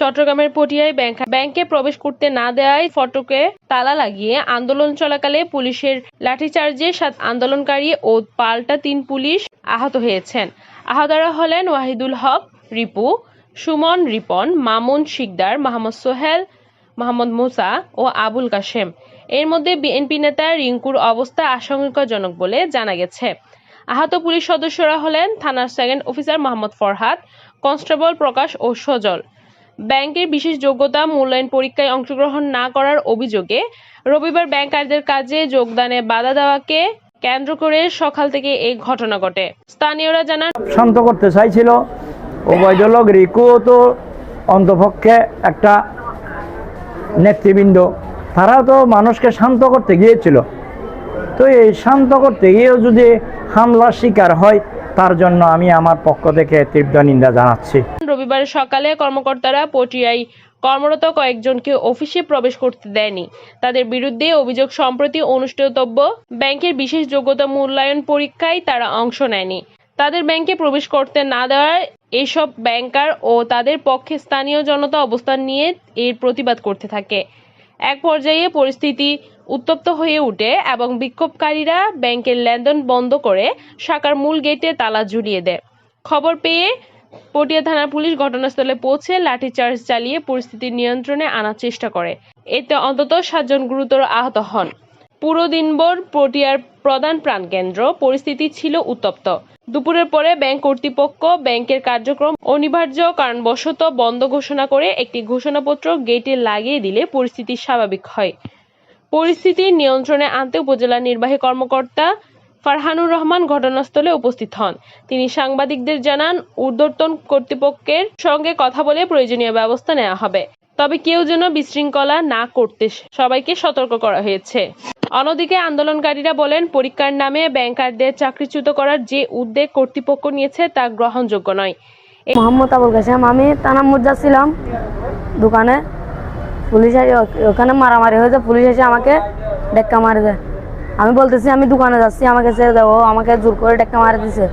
চট্টগ্রামের পটিয়ায় ব্যাংক প্রবেশ করতে না দেওয়ায় ফটকে তালা লাগিয়ে আন্দোলন চলাকালে পুলিশের লাঠিচার্জে সাত আন্দোলনকারী ও পাল্টা তিন পুলিশ আহত হয়েছেন। আহতরা হলেন ওয়াহিদুল হক, রিপু, সুমন রিপন, মামুন শিকদার মোহাম্মদ সোহেল মোহাম্মদ মুসা ও আবুল কাশেম। এর মধ্যে বিএনপি নেতা রিঙ্কুর অবস্থা আশঙ্কাজনক বলে জানা গেছে। আহত পুলিশ সদস্যরা হলেন থানার second officer Mohammad Farhad, constable Prakash ও সজল। ব্যাংকের বিশেষ যোগ্যতা মূল্যায়ন পরীক্ষায় অংশগ্রহণ না করার অভিযোগে রবিবার ব্যাংকারদের কাজে যোগদানে বাধা দেওয়াকে কেন্দ্র করে সকাল থেকে এই ঘটনা ঘটে। স্থানীয়রা জানান, শান্ত করতে চাইছিল। ওবায়দুল্লহ রিকুও তো অন্তপক্ষে একটা নেতৃবৃন্দ। তারা তো মানুষকে শান্ত করতে গিয়েছিল। তো এই শান্ত করতে গিয়েও যদি হামলার শিকার হয়, তার জন্য আমি আমার পক্ষ থেকে তীব্র নিন্দা জানাচ্ছি। রবিবার সকালে কর্মকর্তারা পটিয়ায় কর্মরত কয়েকজনকে অফিসে প্রবেশ করতে দেয়নি। তাদের বিরুদ্ধে অভিযোগ সম্প্রতি অনুষ্ঠিতব্য। ব্যাংকের বিশেষ যোগ্যতা মূল্যায়ন পরীক্ষায় তারা অংশ নেয়নি। তাদের ব্যাংকে প্রবেশ করতে না দেওয়ায় এসব ব্যাংকার ও তাদের পক্ষে স্থানীয় জনতা অবস্থান নিয়ে এর প্রতিবাদ করতে থাকে। এক পর্যায়ে পরিস্থিতি উত্তপ্ত হয়ে উঠে এবং বিক্ষোভকারীরা ব্যাংকের লেনদেন বন্ধ করে শাখার মূল গেটে তালা ঝুলিয়ে দেয়। খবর পেয়ে পটিয়া থানার পুলিশ ঘটনাস্থলে পৌঁছে লাঠিচার্জ চালিয়ে পরিস্থিতি নিয়ন্ত্রণে আনার চেষ্টা করে। এতে অন্তত সাতজন গুরুতর আহত হন। পুরো দিনভর পটিয়ার প্রধান প্রাণকেন্দ্র, পরিস্থিতি ছিল উত্তপ্ত। দুপুরের পরে ব্যাংক কর্তৃপক্ষ ব্যাংকের কার্যক্রম অনিবার্য কারণবশত বন্ধ ঘোষণা করে একটি ঘোষণাপত্র গেটে লাগিয়ে দিলে পরিস্থিতি স্বাভাবিক হয়। পরিস্থিতি নিয়ন্ত্রণে আনতে উপজেলা নির্বাহী কর্মকর্তা ফারহানুর রহমান ঘটনাস্থলে উপস্থিত হন। তিনি সাংবাদিকদের জানান, ঊর্ধ্বতন কর্তৃপক্ষের সঙ্গে কথা বলে প্রয়োজনীয় ব্যবস্থা নেওয়া হবে। তবে কেউ যেন বিশৃঙ্খলা না করতে সবাইকে সতর্ক করা হয়েছে। অন্যদিকে আন্দোলনকারীরা বলেন, পরীক্ষার নামে ব্যাংকারদের চাকরিচ্যুত করার যে উদ্যোগ কর্তৃপক্ষ নিয়েছে, তা গ্রহণযোগ্য নয়। মোহাম্মদ আবুল কাসেম আমি তানামুদ যাচ্ছিলাম দোকানে। পুলিশ ওখানে মারামারি হয়েছে, পুলিশ এসে আমাকে ডেক্কা মারে দেয় আমি বলতেছি আমি দোকানে যাচ্ছি আমাকে ছেড়ে দেবো আমাকে জোর করে ডেকে মারা দিছে।